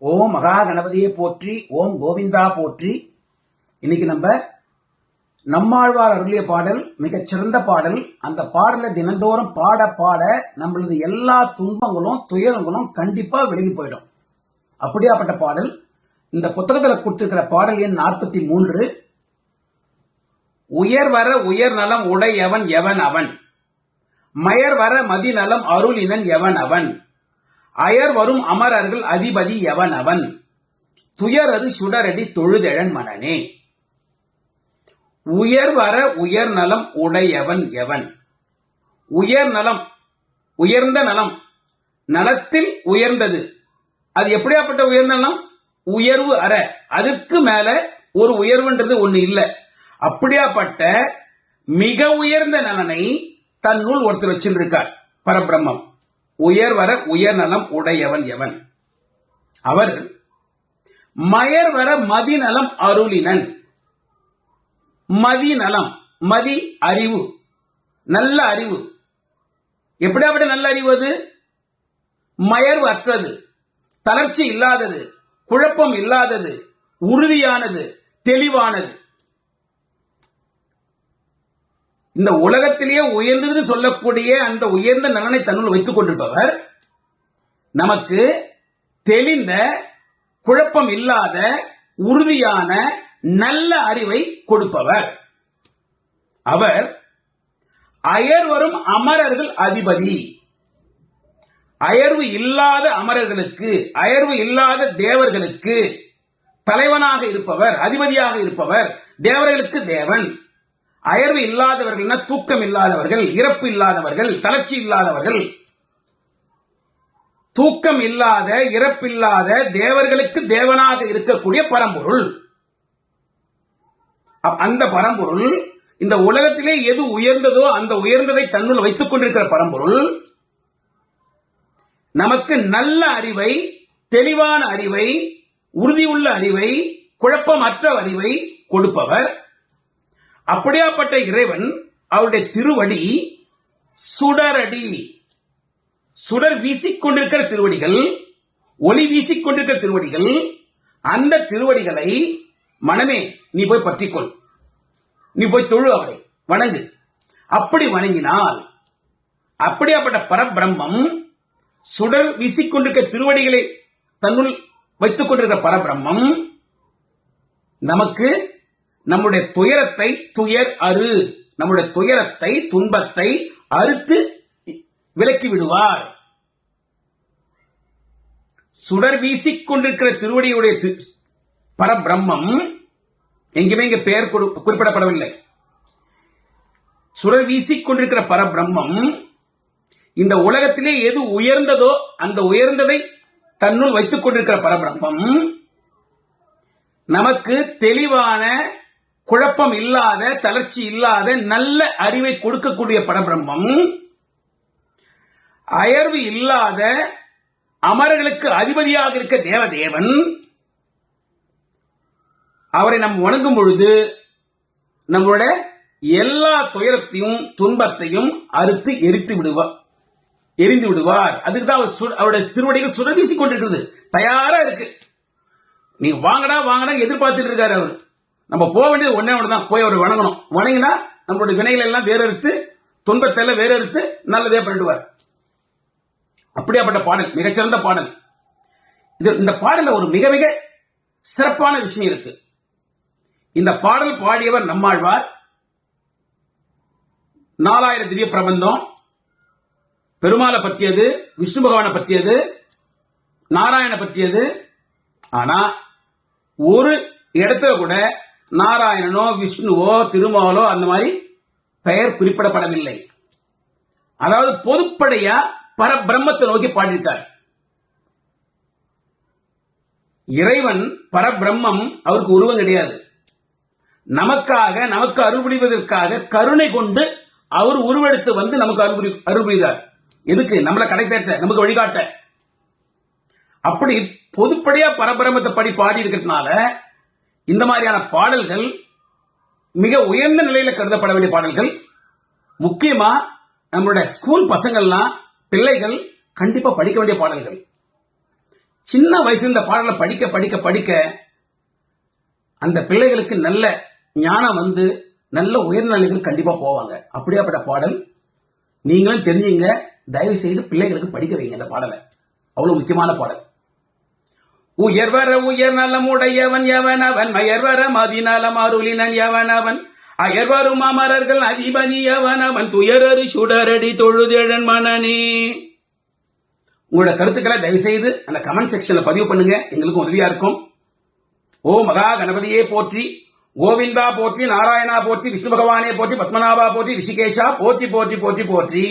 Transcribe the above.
ஓம் மகா கணபதியை போற்றி ஓம் கோவிந்தா போற்றி. இன்னைக்கு நம்ம நம்மாழ்வார் அருளிய பாடல் மிகச்சிறந்த பாடல். அந்த பாடலை தினந்தோறும் பாட பாட நம்மளது எல்லா துன்பங்களும் துயரங்களும் கண்டிப்பா விலகி போயிடும். அப்படியாப்பட்ட பாடல். இந்த புத்தகத்தில் கொடுத்திருக்கிற பாடல் எண் நாற்பத்தி மூன்று. உயர் வர உயர் நலம் உடையவன் எவன் அவன்? மயர் வர மதிநலம் அருளினன் எவன் அவன்? அயர் வரும் அமரர்கள் அதிபதி எவன் அவன்? துயரது சுடரடி தொழுதெழன் மனனே. உயர் வர உயர் நலம் உடையவன் எவன்? உயர் நலம் உயர்ந்த நலம். நலத்தில் உயர்ந்தது. அது எப்படியாப்பட்ட உயர்ந்த நலம்? உயர்வு அற. அதுக்கு மேல ஒரு உயர்வுன்றது ஒண்ணு இல்லை. அப்படியாப்பட்ட மிக உயர்ந்த நலனை தன்னுள் ஒருத்தர் வச்சிருக்கார் பரபிரம்மம். உயர் வர உயர் நலம் உடையவன் எவன்? அவர் மயர் வர மதிநலம் அருளினன். மதிநலம் மதி அறிவு நல்ல அறிவு. எப்படியாப்பட்ட நல்ல அறிவு அது? மயர்வு அற்றது தளர்ச்சி இல்லாதது குழப்பம் இல்லாதது உறுதியானது தெளிவானது. இந்த உலகத்திலேயே உயர்ந்ததுன்னு சொல்லக்கூடிய அந்த உயர்ந்த நலனை தன்னுள் வைத்துக் கொண்டிருப்பவர் நமக்கு தெளிந்த குழப்பம் இல்லாத உறுதியான நல்ல அறிவை கொடுப்பவர். அவர் அயர் வரும் அமரர்கள் அதிபதி. அயர்வு இல்லாத அமரர்களுக்கு அயர்வு இல்லாத தேவர்களுக்கு தலைவனாக இருப்பவர் அதிபதியாக இருப்பவர் தேவர்களுக்கு தேவன். அயர்வு இல்லாதவர்கள்னா தூக்கம் இல்லாதவர்கள் இறப்பு இல்லாதவர்கள் தளர்ச்சி இல்லாதவர்கள். தூக்கம் இல்லாத இறப்பில்லாத தேவர்களுக்கு தேவனாக இருக்கக்கூடிய பரம்பொருள். அந்த பரம்பொருள் இந்த உலகத்திலே எது உயர்ந்ததோ அந்த உயர்ந்ததை தன்னுள் வைத்துக் கொண்டிருக்கிற பரம்பொருள். நமக்கு நல்ல அறிவை தெளிவான அறிவை உறுதியுள்ள அறிவை குழப்பமற்ற அறிவை கொடுப்பவர். அப்படியாப்பட்ட இறைவன் அவருடைய திருவடி சுடரடி. சுடர் வீசிக்கொண்டிருக்கிற திருவடிகள் ஒளி வீசிக்கொண்டிருக்கிற திருவடிகள் அந்த திருவடிகளை மனமே நீ போய் பற்றிக்கொள். நீ போய் தொழு அவரை வணங்கு. அப்படி வணங்கினால் அப்படியாப்பட்ட பரபிரம்மம் சுடர் வீசிக்கொண்டிருக்க திருவடிகளை தன்னுள் வைத்துக் கொண்டிருக்கிற பரபிரம்மம் நமக்கு நம்முடைய துயரத்தை துயர் அறு. நம்முடைய துயரத்தை துன்பத்தை அறுத்து விலக்கி விடுவார். சுடர் வீசிக் கொண்டிருக்கிற திருவடியுடைய பரபிரம்மம் எங்குமே இங்க பெயர் கொடு- குறிப்பிடப்படவில்லை. சுடர் வீசிக் கொண்டிருக்கிற பரபிரம்மம் இந்த உலகத்திலே எது உயர்ந்ததோ அந்த உயர்ந்ததை தன்னுள் வைத்துக் கொண்டிருக்கிற பரபிரம்மம் நமக்கு தெளிவான குழப்பம் இல்லாத தளர்ச்சி இல்லாத நல்ல அறிவை கொடுக்கக்கூடிய பரபிரம்மம் அயர்வு இல்லாத அமரர்களுக்கு அதிபதியாக இருக்க தேவதேவன் அவரை நாம் வணங்கும் பொழுது நம்மளோட எல்லா துயரத்தையும் துன்பத்தையும் அறுத்து எரித்து விடுவார் எரிந்து விடுவார். அதுக்கு தான் அவர் சு- அவருடைய திருவடிகள் சுடர் வீசிக் கொண்டிருக்கிறது. தயாரா இருக்கு. நீ வாங்கடா வாங்கடா எதிர்பார்த்துட்டு இருக்காரு அவர். நம்ம போக வேண்டியது ஒன்னே ஒன்று தான். போய் அவர் வணங்கணும். வணங்கினா நம்மளுடைய வினைகள் எல்லாம் வேறறுத்து துன்பத்தை எல்லாம் வேறறுத்து நல்லதே பண்ணிடுவார் அப்படியாப்பட்ட பாடல் மிகச்சிறந்த பாடல். இது இந்த பாடலில் ஒரு மிக மிக சிறப்பான விஷயம் இருக்கு. இந்த பாடல் பாடியவர் நம்மாழ்வார். நாலாயிரம் திவ்ய பிரபந்தம். பெருமாளை பற்றியது விஷ்ணு பகவானை பற்றியது நாராயண பற்றியது. ஆனா ஒரு இடத்துல கூட நாராயணனோ விஷ்ணுவோ திருமாலோ அந்த மாதிரி பெயர் குறிப்பிடப்படவில்லை. அதாவது பொதுப்படையா பரபிரம்மத்தை நோக்கி பாடியிருக்கார். இறைவன் பரபிரம்மம் அவருக்கு உருவம் கிடையாது. நமக்காக நமக்கு அருள் புரிவதற்காக கருணை கொண்டு அவர் உருவெடுத்து வந்து நமக்கு அருள் புரி- அருள் புரிகிறார். எதுக்கு? நம்மளை கடை தேட்ட நமக்கு வழிகாட்ட. அப்படி பொதுப்படையா பரபிரமத்தை படி பாடி இருக்கிறதுனால இந்த மாதிரியான பாடல்கள் மிக உயர்ந்த நிலையில கருதப்பட வேண்டிய பாடல்கள். முக்கியமா நம்மளுடைய ஸ்கூல் பசங்கள்லாம் பிள்ளைகள் கண்டிப்பா படிக்க வேண்டிய பாடல்கள். சின்ன வயசுல இந்த பாடலை படிக்க படிக்க படிக்க அந்த பிள்ளைகளுக்கு நல்ல ஞானம் வந்து நல்ல உயர்ந்த நிலைகள் கண்டிப்பா போவாங்க. அப்படியாப்பட்ட பாடல். நீங்களும் தெரிஞ்சுங்க. தயவு செய்து பிள்ளைகளுக்கு படிக்க வைங்க இந்த பாடலை. அவ்வளவு முக்கியமான பாடல். உயர்வர உயர் நலமுடையவன் எவன் அவன் மயர்வர மதிநலம் அருளினன் எவன் அவன். அயர்வரும் அமரர்கள் அதிபதி எவன் அவன் துயரரு சுடரடி தொழுதேழன் மனனே உங்களோட கருத்துக்களை தயவு செய்து அந்த கமெண்ட் செக்ஷன்ல பதிவு பண்ணுங்க. எங்களுக்கு உதவியா இருக்கும். ஓ மகா கணபதியே போற்றி கோவிந்தா போற்றி நாராயணா போற்றி விஷ்ணு பகவானே போற்றி பத்மநாபா போற்றி ரிஷிகேஷா போற்றி போற்றி போற்றி போற்றி.